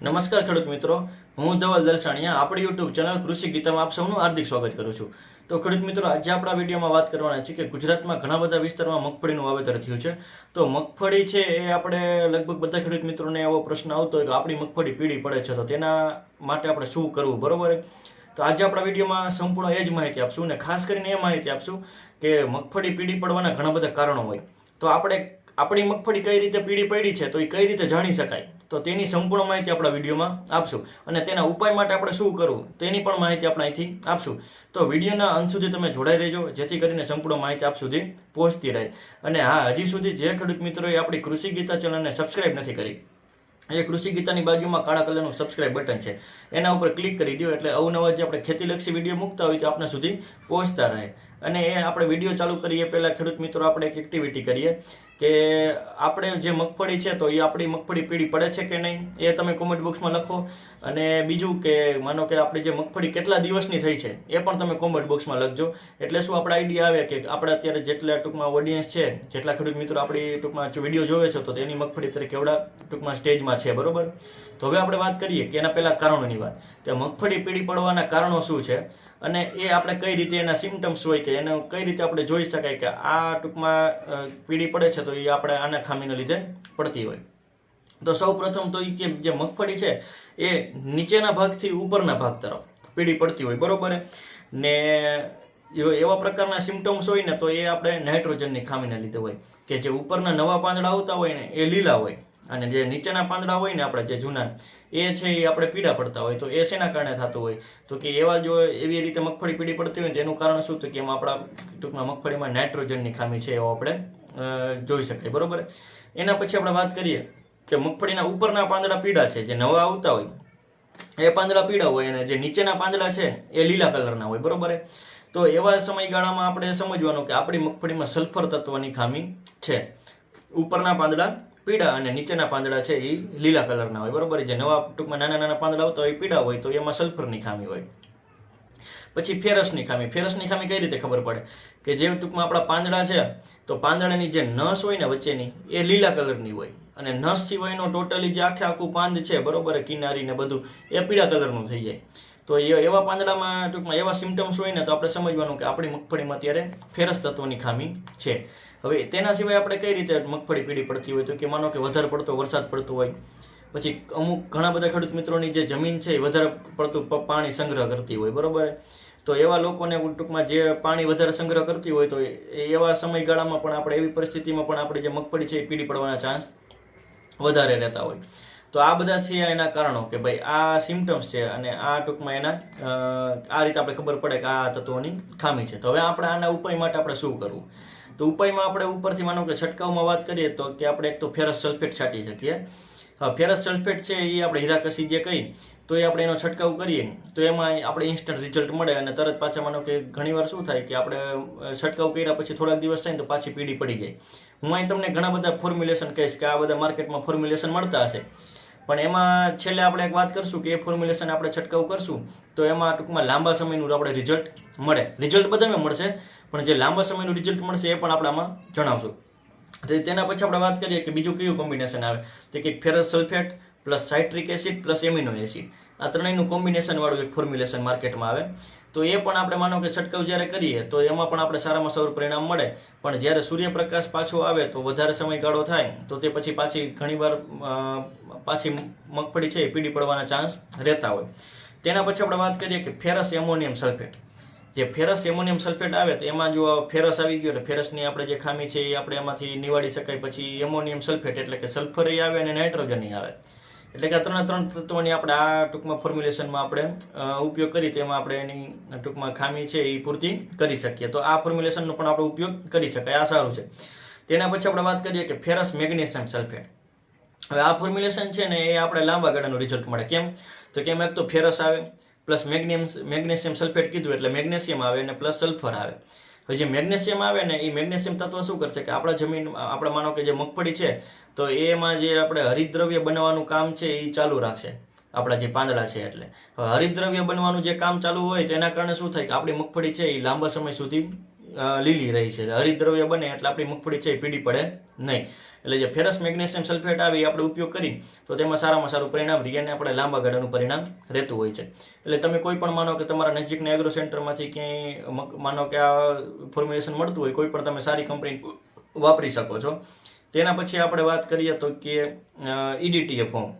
નમસ્કાર ખેડૂત મિત્રો. હું ધવલ દલસાણીયા, આપણી યુટ્યુબ ચેનલ કૃષિ ગીતામાં આપ સૌનું હાર્દિક સ્વાગત કરું છું. તો ખેડૂત મિત્રો, આજે આપણા વિડીયોમાં વાત કરવાના છે કે ગુજરાતમાં ઘણા બધા વિસ્તારમાં મગફળીનું વાવેતર થયું છે. તો મગફળી છે એ આપણે લગભગ બધા ખેડૂત મિત્રોને એવો પ્રશ્ન આવતો હોય કે આપણી મગફળી પીળી પડે છે, તો તેના માટે આપણે શું કરવું, બરોબર? તો આજે આપણા વિડીયોમાં સંપૂર્ણ એ જ માહિતી આપશું અને ખાસ કરીને એ માહિતી આપશું કે મગફળી પીળી પડવાના ઘણા બધા કારણો હોય. તો આપણે આપણી મગફળી કઈ રીતે પીળી પડી છે તો એ કઈ રીતે જાણી શકાય? તો તેની સંપૂર્ણ માહિતી આપણા વિડીયોમાં આપશું. અને તેના ઉપાય માટે આપણે શું કરવું, તેની પણ માહિતી આપણે અહીંથી આપશું. તો વિડીયોના અંત સુધી તમે જોડાઈ રહેજો, જેથી કરીને સંપૂર્ણ માહિતી આપ સુધી પહોંચતી રહે. અને હા, હજી સુધી જે ખેડૂત મિત્રોએ આપણી કૃષિ ગીતા ચેનલને સબસ્ક્રાઈબ નથી કરી, એ કૃષિ ગીતાની બાજુમાં કાળા કલરનું સબસ્ક્રાઇબ બટન છે, એના ઉપર ક્લિક કરી દો એટલે અવનવા જે આપણે ખેતીલક્ષી વીડિયો મૂકતા હોય તો આપણા સુધી પહોંચતા રહે. અને એ આપણે વીડિયો ચાલુ કરીએ પહેલાં ખેડૂત મિત્રો આપણે એક એક્ટિવિટી કરીએ. કે આપણે જે મગફળી છે તો એ આપણી મગફળી પીળી પડે છે કે નહીં? એ તમે કોમેન્ટ બોક્સમાં લખો. અને બીજું કે માનો કે આપણી જે મગફળી કેટલા દિવસની થઈ છે, એ પણ તમે કોમેન્ટ બોક્સમાં લખજો. એટલે શું આપણે આઈડિયા આવે કે આપણે અત્યારે જેટલા ટૂંકમાં ઓડિયન્સ છે, જેટલા ખેડૂત મિત્રો આપણી ટૂંકમાં વીડિયો જોવે છે, તો તેની મગફળી અત્યારે કેવડા ટૂંકમાં સ્ટેજમાં છે, બરોબર? તો હવે આપણે વાત કરીએ કે એના પહેલાં કારણોની વાત. કે મગફળી પીળી પડવાના કારણો શું છે? અને એ આપણે કઈ રીતે એના સિમ્ટમ્સ હોય કે એને કઈ રીતે આપણે જોઈ શકાય કે આ ટૂંકમાં પીળી પડે છે તો એ આપણે આના ખામીને લીધે પડતી હોય. તો સૌ પ્રથમ તો એ કે જે મગફળી છે, એ નીચેના ભાગથી ઉપરના ભાગ તરફ પીળી પડતી હોય, બરોબર? ને એવા પ્રકારના સિમ્ટમ્સ હોય ને તો એ આપણે નાઇટ્રોજનની ખામીને લીધે હોય. કે જે ઉપરના નવા પાંદડા આવતા હોય ને, એ લીલા હોય. અને જે નીચેના પાંદડા હોય ને આપણે જે જૂના, એ છે એ આપણે પીડા પડતા હોય. તો એ શેના કારણે થતું હોય? તો કે એવા જો એવી રીતે મગફળી પીડી પડતી હોય તો એનું કારણ શું? તો કે એમાં આપણા ટૂંકમાં મગફળીમાં નાઇટ્રોજનની ખામી છે એવો આપણે જોઈ શકાય, બરોબર? એના પછી આપણે વાત કરીએ કે મગફળીના ઉપરના પાંદડા પીડા છે, જે નવા આવતા હોય, એ પાંદડા પીળા હોય અને જે નીચેના પાંદડા છે, એ લીલા કલરના હોય, બરોબર? તો એવા સમયગાળામાં આપણે સમજવાનું કે આપણી મગફળીમાં સલ્ફર તત્વની ખામી છે. ઉપરના પાંદડા પીળા અને નીચેના પાંદડા છે, એ લીલા કલરના હોય, બરોબર? જે નવા ટૂંકમાં નાના નાના પાંદડા આવતા હોય પીળા હોય, તો એમાં સલ્ફરની ખામી હોય. પછી ફેરસની ખામી. ફેરસની ખામી કઈ રીતે ખબર પડે? કે જે ટૂંકમાં આપણા પાંદડા છે, તો પાંદડાની જે નસ હોય ને વચ્ચેની, એ લીલા કલરની હોય. અને નસ સિવાયનો ટોટલી જે આખે આખું પાંદ છે, બરોબર, કિનારી ને બધું, એ પીળા કલરનું થઈ જાય. તો એ એવા પાંદડામાં ટૂંકમાં એવા સિમ્ટમ્સ હોય ને, તો આપણે સમજવાનું કે આપણી મગફળીમાં અત્યારે ફેરસ તત્વની ખામી છે. હવે તેના સિવાય આપણે કઈ રીતે મગફળી પીળી પડતી હોય તો કે માનો કે વધારે પડતો વરસાદ પડતો હોય પછી અમુક ઘણા બધા ખેડૂત મિત્રોની જે જમીન છે એ વધારે પડતું પાણી સંગ્રહ કરતી હોય, બરાબર? તો એવા લોકોને ટૂંકમાં જે પાણી વધારે સંગ્રહ કરતી હોય તો એવા સમયગાળામાં પણ આપણે એવી પરિસ્થિતિમાં પણ આપણે જે મગફળી છે એ પીડી પડવાના ચાન્સ વધારે રહેતા હોય. તો આ બધા છે એના કારણો કે ભાઈ આ સિમ્ટમ્સ છે અને આ ટૂંકમાં એના આ રીતે આપણે ખબર પડે કે આ તત્વોની ખામી છે. તો હવે આપણે આના ઉપાય માટે આપણે શું કરવું? તો ઉપાયમાં આપણે ઉપરથી માનો કે છંટકાવમાં વાત કરીએ તો કે આપણે એક તો ફેરસ સલ્ફેટ છાંટી શકીએ. ફેરસ સલ્ફેટ છે એ આપણે હીરાકસી જે કહી તો એ આપણે એનો છંટકાવ કરીએ. તો એમાં આપણે ઇન્સ્ટન્ટ રિઝલ્ટ મળે અને તરત પાછા માનો કે ઘણીવાર શું થાય કે આપણે છંટકાવ કર્યા પછી થોડાક દિવસ થાય તો પાછી પીડી પડી જાય. હું અહીં તમને ઘણા બધા ફોર્મ્યુલેશન કહીશ કે આ બધા માર્કેટમાં ફોર્મ્યુલેશન મળતા હશે. પણ એમાં છેલ્લે આપણે એક વાત કરશું કે એ ફોર્મ્યુલેશન આપણે છંટકાવ કરશું, તો એમાં ટૂંકમાં લાંબા સમયનું આપણે રિઝલ્ટ મળે. રિઝલ્ટ બધામાં મળશે, પણ જે લાંબા સમયનું રિઝલ્ટ મળશે એ પણ આપણે આમાં જણાવશું. તેના પછી આપણે વાત કરીએ કે બીજું કયું કોમ્બિનેશન આવે? તો કે ferrous sulphate plus citric acid plus amino acid આ ત્રણેયનું કોમ્બિનેશનવાળું એક ફોર્મ્યુલેશન માર્કેટમાં આવે. તો એ પણ આપણે માનો કે છંટકાવ જ્યારે કરીએ, તો એમાં પણ આપણે સારામાં સારું પરિણામ મળે. પણ જ્યારે સૂર્યપ્રકાશ પાછો આવે તો વધારે સમયગાળો થાય, તો તે પછી પાછી ઘણીવાર પાછી મગફળી છે પીડી પડવાના ચાન્સ રહેતા હોય. તેના પછી આપણે વાત કરીએ કે ફેરસ એમોનિયમ સલ્ફેટ જે ફેરસ એમોનિયમ સલ્ફેટ આવે તો એમાં જો ફેરસ આવી ગયો એટલે ફેરસની આપણે જે ખામી છે એ આપણે એમાંથી નિવાડી શકાય. પછી એમોનિયમ સલ્ફેટ એટલે કે સલ્ફર આવે અને નાઇટ્રોજન આવે. એટલે કે આ ત્રણે ત્રણ તત્વોની આપણે આ ટૂંકમાં ફોર્મ્યુલેશનમાં આપણે ઉપયોગ કરી તેમાં આપણે એની ટૂંકમાં ખામી છે એ પૂર્તિ કરી શકીએ. તો આ ફોર્મ્યુલેશનનો પણ આપણે ઉપયોગ કરી શકાય. આ સારું છે. તેના પછી આપણે વાત કરીએ કે ફેરસ મેગ્નેશિયમ સલ્ફેટ. હવે આ ફોર્મ્યુલેશન છે ને એ આપણે લાંબા ગાળાનું રિઝલ્ટ મળે. કેમ? તો કેમ? એક તો ફેરસ આવે. પ્લસ મેગ્નેશિયમ મેગ્નેશિયમ સલ્ફેટ કીધું એટલે મેગ્નેશિયમ આવે અને પ્લસ સલ્ફર આવે. હવે જે મેગ્નેશિયમ આવે ને, એ મેગ્નેશિયમ તત્વ શું કરશે કે આપણા જમીન, આપણે માનો કે જે મગફળી છે, તો એમાં જે આપણે હરિદ્રવ્ય બનાવવાનું કામ છે, એ ચાલુ રાખશે. આપણા જે પાંદડા છે એટલે. હવે હરિદ્રવ્ય બનવાનું જે કામ ચાલુ હોય, તેના કારણે શું થાય કે આપણી મગફળી છે, એ લાંબા સમય સુધી લીલી રહી છે. હરિદ્રવ્ય બને એટલે આપણી મગફળી છે એ પીડી પડે નહીં. એટલે જે ફેરસ મેગ્નેશિયમ સલ્ફેટ આવે એ આપણે ઉપયોગ કરી તો તેમાં સારામાં સારું પરિણામ રહે અને આપણે લાંબા ગાળાનું પરિણામ રહેતું હોય છે. એટલે તમે કોઈ પણ માનો કે તમારા નજીકના એગ્રો સેન્ટરમાંથી ક્યાંય માનો કે આ ફોર્મ્યુલેશન મળતું હોય, કોઈ પણ તમે સારી કંપની વાપરી શકો છો. તેના પછી આપણે વાત કરીએ તો કે ઈડીટીએ ફોર્મ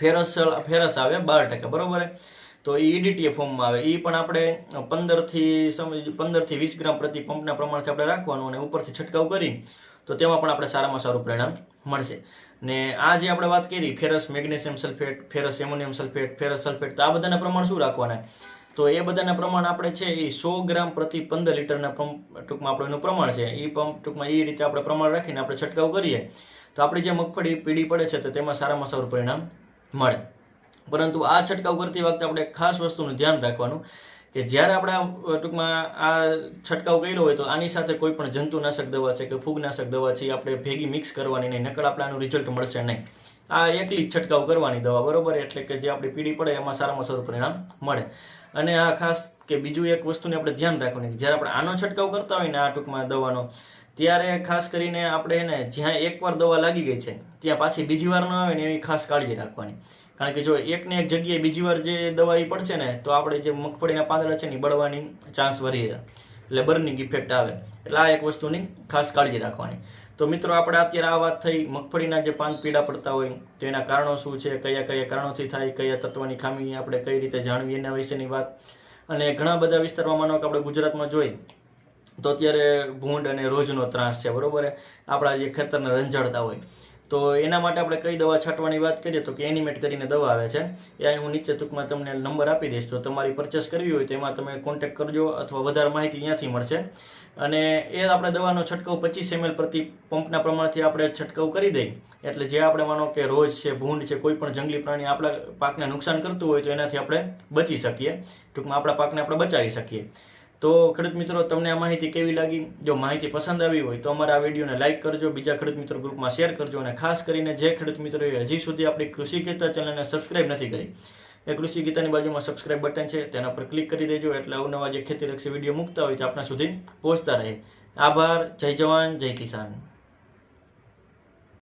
ફેરસ ફેરસ આવે બાર ટકા, બરોબર? તો એ ઈડીટીએ ફોર્મમાં આવે. એ પણ આપણે પંદરથી સમજ પંદરથી વીસ ગ્રામ પ્રતિ પંપના પ્રમાણથી આપણે રાખવાનું અને ઉપરથી છંટકાવ કરી, તો તેમાં પણ આપણે સારામાં સારું પરિણામ મળશે. ને આ જે આપણે વાત કરી, ferrous magnesium sulphate, ferrous ammonium sulphate, ferrous sulphate, તો આ બધાના પ્રમાણ શું રાખવાના? તો એ બધાના પ્રમાણ આપણે છે એ સો ગ્રામ પ્રતિ પંદર લીટરના પંપ ટૂંકમાં આપણું એનું પ્રમાણ છે. એ પંપ ટૂંકમાં એ રીતે આપણે પ્રમાણ રાખીને આપણે છંટકાવ કરીએ, તો આપણી જે મગફળી, પીળી પડે છે, તો તેમાં સારામાં સારું પરિણામ મળે. પરંતુ આ છંટકાવ કરતી વખતે આપણે ખાસ વસ્તુનું ધ્યાન રાખવાનું કે જ્યારે આપણે ટૂંકમાં આ છંટકાવ કર્યો હોય તો આની સાથે કોઈ પણ જંતુનાશક દવા છે કે ફૂગનાશક દવા છે આપણે ભેગી મિક્સ કરવાની નહીં, નકર આપણે આનું રિઝલ્ટ મળશે નહીં. આ એકલી જ છંટકાવ કરવાની દવા, બરોબર? એટલે કે જે આપણી પીડી પડે એમાં સારામાં સારું પરિણામ મળે. અને આ ખાસ કે બીજું એક વસ્તુને આપણે ધ્યાન રાખવાની જ્યારે આપણે આનો છંટકાવ કરતા હોય ને આ ટૂંકમાં દવાનો, ત્યારે ખાસ કરીને આપણે એને જ્યાં એકવાર દવા લાગી ગઈ છે, ત્યાં પાછી બીજી વાર ન આવે ને એવી ખાસ કાળજી રાખવાની. કારણ કે જો એકને એક જગ્યાએ બીજી વાર જે દવા ઈ પડશે ને, તો આપણે જે મગફળીના પાંદડા છે ને બળવાની ચાન્સ વધી જાય એટલે બર્નિંગ ઇફેક્ટ આવે. એટલે આ એક વસ્તુની ખાસ કાળજી રાખવાની. તો મિત્રો, આપણે અત્યારે આ વાત થઈ મગફળીના જે પાન પીડા પડતા હોય, તેના કારણો શું છે, કયા કયા કારણોથી થાય, કયા તત્વની ખામી આપણે કઈ રીતે જાણવી એના વિશેની વાત. અને ઘણા બધા વિસ્તારમાં માનો કે આપણે ગુજરાતમાં જોઈ, તો અત્યારે ભૂંડ અને રોજનો ત્રાસ છે, બરોબર આપણા જે ખેતરને રંજાડતા હોય. તો એના માટે આપણે કઈ દવા છાંટવાની વાત કરીએ તો કે એનિમેટ કરીને દવા આવે છે. એ હું નીચે ટૂંકમાં તમને નંબર આપી દઈશ. તો તમારી પરચેસ કરવી હોય તો એમાં તમે કોન્ટેક કરજો અથવા વધારે માહિતી અહીંયાથી મળશે. અને એ આપણે દવાનો છંટકાવ પચીસ એમએલ પ્રતિ પંપના પ્રમાણથી આપણે છંટકાવ કરી દઈએ. એટલે જે આપણે માનો કે રોજ છે, ભૂંડ છે, કોઈ પણ જંગલી પ્રાણી આપણા પાકને નુકસાન કરતું હોય તો એનાથી આપણે બચી શકીએ. ટૂંકમાં આપણા પાકને આપણે બચાવી શકીએ. તો ખેડૂત મિત્રો, તમને આ માહિતી કેવી લાગી? જો માહિતી પસંદ આવી હોય તો અમારા આ વિડીયોને લાઇક કરજો, બીજા ખેડૂત મિત્રો ગ્રુપમાં શેર કરજો અને ખાસ કરીને જે ખેડૂત મિત્રોએ હજી સુધી આપણી કૃષિ ગીતા ચેનલને સબસ્ક્રાઇબ નથી કરી, એ કૃષિ ગીતાની બાજુમાં સબસ્ક્રાઇબ બટન છે, તેના પર ક્લિક કરી દેજો એટલે અવનવા જે ખેતીલક્ષી વીડિયો મૂકતા હોય તે આપણા સુધી પહોંચતા રહે. આભાર, જય જવાન, જય કિસાન.